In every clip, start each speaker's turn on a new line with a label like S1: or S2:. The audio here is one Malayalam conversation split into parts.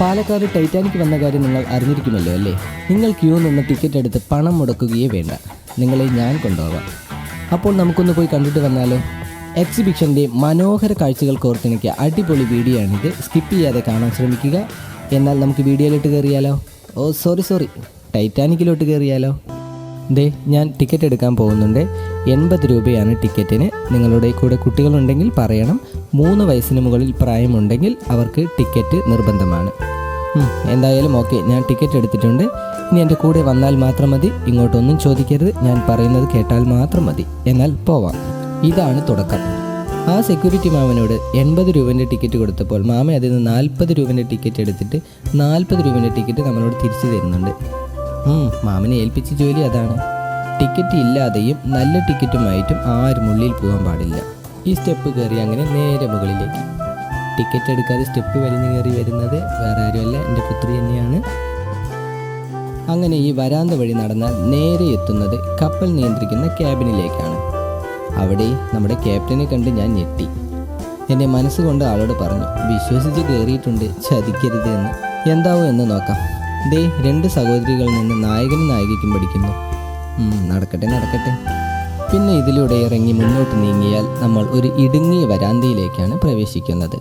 S1: പാലക്കാട് ടൈറ്റാനിക് വന്ന കാര്യം നിങ്ങൾ അറിഞ്ഞിരിക്കുമല്ലോ അല്ലേ? നിങ്ങൾ ക്യൂ നിന്ന് ടിക്കറ്റ് എടുത്ത് പണം മുടക്കുകയേ വേണ്ട. നിങ്ങളെ ഞാൻ കൊണ്ടുപോകാം. അപ്പോൾ നമുക്കൊന്ന് പോയി കണ്ടിട്ട് വന്നാലോ? എക്സിബിഷന്റെ മനോഹര കാഴ്ചകൾ കോർത്തിണക്കിയ അടിപൊളി വീഡിയോ ആണിത് സ്കിപ്പ് ചെയ്യാതെ കാണാൻ ശ്രമിക്കുക. എന്നാൽ നമുക്ക് വീഡിയോയിലോട്ട് കയറിയാലോ? ഓ സോറി സോറി ടൈറ്റാനിക്കിലോട്ട് കയറിയാലോ? ദേ ഞാൻ ടിക്കറ്റ് എടുക്കാൻ പോകുന്നുണ്ട്. എൺപത് രൂപയാണ് ടിക്കറ്റിന്. നിങ്ങളുടെ കൂടെ കുട്ടികളുണ്ടെങ്കിൽ പറയണം. മൂന്ന് വയസ്സിന് മുകളിൽ പ്രായമുണ്ടെങ്കിൽ അവർക്ക് ടിക്കറ്റ് നിർബന്ധമാണ്. എന്തായാലും ഓക്കെ ഞാൻ ടിക്കറ്റ് എടുത്തിട്ടുണ്ട്. ഇനി എന്റെ കൂടെ വന്നാൽ മാത്രം മതി. ഇങ്ങോട്ടൊന്നും ചോദിക്കരുത്. ഞാൻ പറയുന്നത് കേട്ടാൽ മാത്രം മതി. എന്നാൽ പോവാം. ഇതാണ് തുടക്കം. ആ സെക്യൂരിറ്റി മാമനോട് എൺപത് രൂപേന്റെ ടിക്കറ്റ് കൊടുത്തപ്പോൾ മാമ അതിൽ നിന്ന് നാൽപ്പത് രൂപേന്റെ ടിക്കറ്റ് എടുത്തിട്ട് നാൽപ്പത് രൂപേന്റെ ടിക്കറ്റ് നമ്മളോട് തിരിച്ചു തരുന്നുണ്ട്. മാമനെ ഏൽപ്പിച്ച ജോലി അതാണ്. ടിക്കറ്റ് ഇല്ലാതെയും നല്ല ടിക്കറ്റുമായിട്ടും ആരും ഉള്ളിൽ പോകാൻ പാടില്ല. ഈ സ്റ്റെപ്പ് കയറി അങ്ങനെ നേരെ മുകളിലേക്ക്. ടിക്കറ്റ് എടുക്കാതെ സ്റ്റെപ്പ് വലിഞ്ഞു കയറി വരുന്നത് വേറെ ആരുമല്ല എന്റെ പുത്രി തന്നെയാണ്. അങ്ങനെ ഈ വരാന്ത വഴി നടന്നാൽ നേരെ എത്തുന്നത് കപ്പൽ നിയന്ത്രിക്കുന്ന ക്യാബിനിലേക്കാണ്. അവിടെ നമ്മുടെ ക്യാപ്റ്റനെ കണ്ട് ഞാൻ ഞെട്ടി. എന്റെ മനസ്സുകൊണ്ട് ആളോട് പറഞ്ഞു വിശ്വസിച്ച് കയറിയിട്ടുണ്ട് ചതിക്കരുത് എന്ന്. എന്താവും എന്ന് നോക്കാം. ദേ രണ്ട് സഹോദരികളിൽ നിന്ന് നായകനും നായികയ്ക്കും പഠിക്കുന്നു. നടക്കട്ടെ നടക്കട്ടെ. പിന്നെ ഇതിലൂടെ ഇറങ്ങി മുന്നോട്ട് നീങ്ങിയാൽ നമ്മൾ ഒരു ഇടുങ്ങിയ വരാന്തയിലേക്കാണ് പ്രവേശിക്കുന്നത്.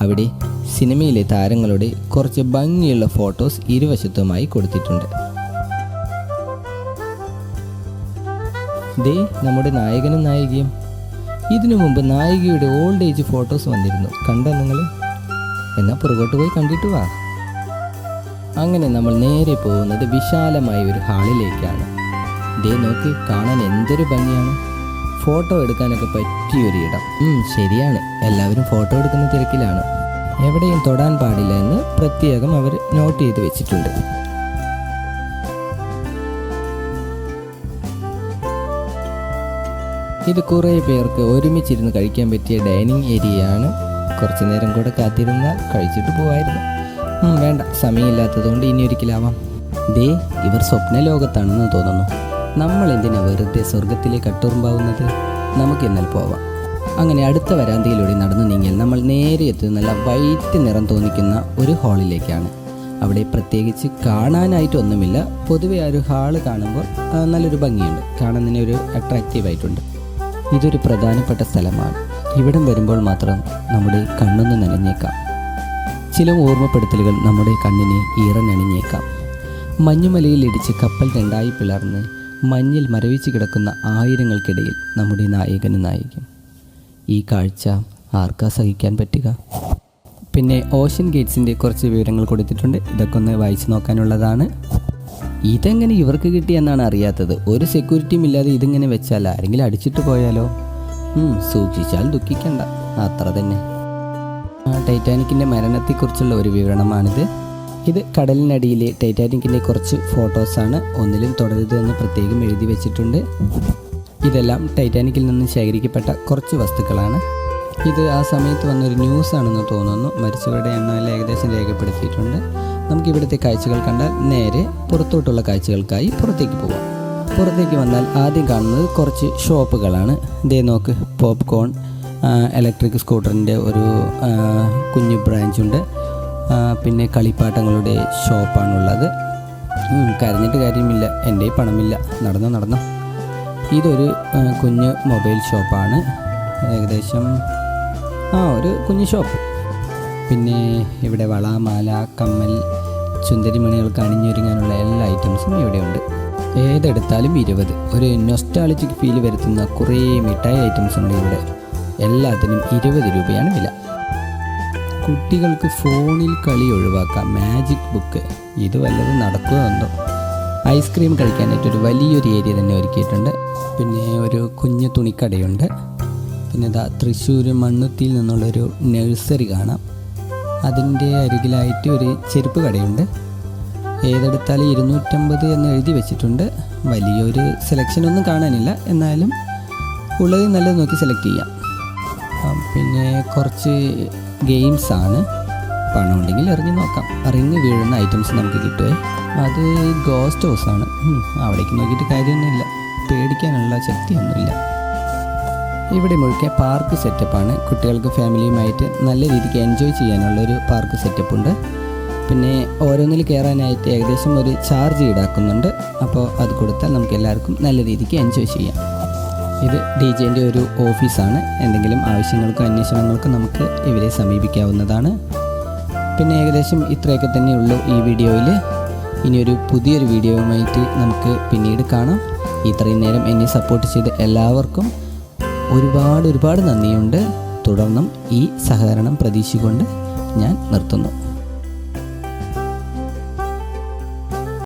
S1: അവിടെ സിനിമയിലെ താരങ്ങളുടെ കുറച്ച് ഭംഗിയുള്ള ഫോട്ടോസ് ഇരുവശത്തുമായി കൊടുത്തിട്ടുണ്ട്. ദേ നമ്മുടെ നായകനും നായികയും. ഇതിനു മുമ്പ് നായികയുടെ ഓൾഡ് ഏജ് ഫോട്ടോസ് വന്നിരുന്നു. കണ്ടോ നിങ്ങൾ? എന്നാൽ പുറകോട്ട് പോയി കണ്ടിട്ട് വാ. അങ്ങനെ നമ്മൾ നേരെ പോകുന്നത് വിശാലമായ ഒരു ഹാളിലേക്കാണ്. ദേ നോക്കി കാണാൻ എന്തൊരു ഭംഗിയാണ്. ഫോട്ടോ എടുക്കാനൊക്കെ പറ്റിയൊരു ഇടം ശരിയാണ്. എല്ലാവരും ഫോട്ടോ എടുക്കുന്ന തിരക്കിലാണ്. എവിടെയും തൊടാൻ പാടില്ല എന്ന് പ്രത്യേകം അവർ നോട്ട് ചെയ്ത് വെച്ചിട്ടുണ്ട്. ഇത് കുറേ പേർക്ക് ഒരുമിച്ചിരുന്ന് കഴിക്കാൻ പറ്റിയ ഡൈനിങ് ഏരിയയാണ്. കുറച്ചു നേരം കൂടെ കാത്തിരുന്നാൽ കഴിച്ചിട്ട് പോവായിരുന്നു. വേണ്ട. സമയമില്ലാത്തതുകൊണ്ട് ഇനി ഒരിക്കലാവാം. ദേ ഇവർ സ്വപ്ന ലോകത്താണെന്ന് തോന്നുന്നു. നമ്മൾ എന്തിനാ വെറുതെ സ്വർഗത്തിലേക്ക് കട്ടുറുമ്പാവുന്നത് നമുക്ക് എന്നാൽ പോവാം. അങ്ങനെ അടുത്ത വരാന്തയിലൂടെ നടന്നു നീങ്ങിയാൽ നമ്മൾ നേരെ എത്തുന്ന നല്ല വൈറ്റ് നിറം തോന്നിക്കുന്ന ഒരു ഹാളിലേക്കാണ്. അവിടെ പ്രത്യേകിച്ച് കാണാനായിട്ടൊന്നുമില്ല. പൊതുവെ ആ ഒരു ഹാൾ കാണുമ്പോൾ നല്ലൊരു ഭംഗിയുണ്ട്. കാണുന്നതിന് ഒരു അട്രാക്റ്റീവായിട്ടുണ്ട് ഇതൊരു പ്രധാനപ്പെട്ട സ്ഥലമാണ്. ഇവിടം വരുമ്പോൾ മാത്രം നമ്മുടെ കണ്ണൊന്ന് നനഞ്ഞേക്കാം. ചില ഓർമ്മപ്പെടുത്തലുകൾ നമ്മുടെ കണ്ണിനെ ഈറനണിഞ്ഞേക്കാം. മഞ്ഞുമലയിൽ ഇടിച്ച് കപ്പൽ രണ്ടായി പിളർന്ന് മഞ്ഞിൽ മരവിച്ച് കിടക്കുന്ന ആയിരങ്ങൾക്കിടയിൽ നമ്മുടെ നായകനും നായികയും. ഈ കാഴ്ച ആർക്കാ സഹിക്കാൻ പറ്റുക? പിന്നെ ഓഷ്യൻ ഗേറ്റ്സിന്റെ കുറച്ച് വിവരങ്ങൾ കൊടുത്തിട്ടുണ്ട്. ഇതൊക്കെ ഒന്ന് വായിച്ചു നോക്കാനുള്ളതാണ്. ഇതെങ്ങനെ ഇവർക്ക് കിട്ടി എന്നാണ് അറിയാത്തത്. ഒരു സെക്യൂരിറ്റിയും ഇല്ലാതെ ഇതിങ്ങനെ വെച്ചാൽ ആരെങ്കിലും അടിച്ചിട്ട് പോയാലോ? സൂക്ഷിച്ചാൽ ദുഃഖിക്കണ്ട. അത്ര തന്നെ. ടൈറ്റാനിക്കിന്റെ മരണത്തെക്കുറിച്ചുള്ള ഒരു വിവരണമാണിത്. ഇത് കടലിനടിയിലെ ടൈറ്റാനിക്കിന്റെ കുറച്ച് ഫോട്ടോസാണ് ഒന്നിലും തുടരുത് എന്ന് പ്രത്യേകം എഴുതി വെച്ചിട്ടുണ്ട്. ഇതെല്ലാം ടൈറ്റാനിക്കിൽ നിന്ന് ശേഖരിക്കപ്പെട്ട കുറച്ച് വസ്തുക്കളാണ്. ഇത് ആ സമയത്ത് വന്നൊരു ന്യൂസ് ആണെന്ന് തോന്നുന്നു. മരിച്ചവരുടെ എണ്ണം ഏകദേശം രേഖപ്പെടുത്തിയിട്ടുണ്ട്. നമുക്ക് ഇവിടുത്തെ കാഴ്ചകൾ കണ്ടാൽ നേരെ പുറത്തോട്ടുള്ള കാഴ്ചകൾക്കായി പുറത്തേക്ക് പോകാം പുറത്തേക്ക് വന്നാൽ ആദ്യം കാണുന്നത് കുറച്ച് ഷോപ്പുകളാണ്. ഇതേ നോക്ക് പോപ്കോൺ ഇലക്ട്രിക് സ്കൂട്ടറിന്റെ ഒരു കുഞ്ഞു ബ്രാഞ്ചുണ്ട് പിന്നെ കളിപ്പാട്ടങ്ങളുടെ ഷോപ്പാണുള്ളത്. കരഞ്ഞിട്ട് കാര്യമില്ല. എന്റെ പണമില്ല. നടന്നു നടന്നു. ഇതൊരു കുഞ്ഞ് മൊബൈൽ ഷോപ്പാണ്. ഏകദേശം ആ ഒരു കുഞ്ഞ് ഷോപ്പ്. പിന്നെ ഇവിടെ വള മാല കമ്മൽ ചുന്തരിമണികൾക്ക് അണിഞ്ഞൊരുങ്ങാനുള്ള എല്ലാ ഐറ്റംസും ഇവിടെയുണ്ട്. ഏതെടുത്താലും ഇരുപത്. ഒരു നൊസ്റ്റാളജിക് ഫീൽ വരുത്തുന്ന കുറേ മിഠായി ഐറ്റംസ് ഉണ്ട് ഇവിടെ. എല്ലാത്തിനും ഇരുപത് രൂപയാണ് വില. കുട്ടികൾക്ക് ഫോണിൽ കളി ഒഴിവാക്കാം. മാജിക് ബുക്ക് ഇത് വല്ലതും നടക്കുമോ ഐസ്ക്രീം കഴിക്കാനായിട്ട് ഒരു വലിയൊരു ഏരിയ തന്നെ ഒരുക്കിയിട്ടുണ്ട്. പിന്നെ ഒരു കുഞ്ഞു തുണിക്കടയുണ്ട്. പിന്നെ ഇതാ തൃശ്ശൂർ മണ്ണുത്തിയിൽ നിന്നുള്ളൊരു നഴ്സറി കാണാം. അതിന്റെ അരികിലായിട്ട് ഒരു ചെരുപ്പ് കടയുണ്ട്. ഏതെടുത്താലും ഇരുന്നൂറ്റമ്പത് എന്ന് എഴുതി വെച്ചിട്ടുണ്ട്. വലിയൊരു സെലക്ഷനൊന്നും കാണാനില്ല. എന്നാലും ഉള്ളത് നല്ലത് നോക്കി സെലക്ട് ചെയ്യാം. പിന്നെ കുറച്ച് ഗെയിംസ് ആണ് പണം ഉണ്ടെങ്കിൽ എറിഞ്ഞ് നോക്കാം. റിങ് വീഴുന്ന ഐറ്റംസ് നമുക്ക് കിട്ടുമേ അത് ഗോസ്റ്റ് ഹൗസ് ആണ്. ഉം, അവിടേക്ക് നോക്കിയിട്ട് കാര്യമൊന്നുമില്ല. പേടിക്കാനുള്ള ശക്തിയൊന്നുമില്ല. ഇവിടെ മുഴുക്കെ പാർക്ക് സെറ്റപ്പാണ് കുട്ടികൾക്ക് ഫാമിലിയുമായിട്ട് നല്ല രീതിക്ക് എൻജോയ് ചെയ്യാനുള്ളൊരു പാർക്ക് സെറ്റപ്പ് ഉണ്ട്. പിന്നെ ഓരോന്നിൽ കയറാനായിട്ട് ഏകദേശം ഒരു ചാർജ് ഈടാക്കുന്നുണ്ട്. അപ്പോൾ അത് കൊടുത്താൽ നമുക്ക് എല്ലാവർക്കും നല്ല രീതിക്ക് എൻജോയ് ചെയ്യാം. ഇത് ഡി ജെന്റെ ഒരു ഓഫീസാണ്. എന്തെങ്കിലും ആവശ്യങ്ങൾക്കും അന്വേഷണങ്ങൾക്കും നമുക്ക് ഇവരെ സമീപിക്കാവുന്നതാണ്. പിന്നെ ഏകദേശം ഇത്രയൊക്കെ തന്നെയുള്ളൂ ഈ വീഡിയോയിൽ ഇനിയൊരു പുതിയൊരു വീഡിയോയുമായിട്ട് നമുക്ക് പിന്നീട് കാണാം. ഇത്രയും നേരം എന്നെ സപ്പോർട്ട് ചെയ്ത എല്ലാവർക്കും ഒരുപാട് ഒരുപാട് നന്ദിയുണ്ട്. തുടർന്നും ഈ സഹകരണം പ്രതീക്ഷിച്ചുകൊണ്ട് ഞാൻ നിർത്തുന്നു.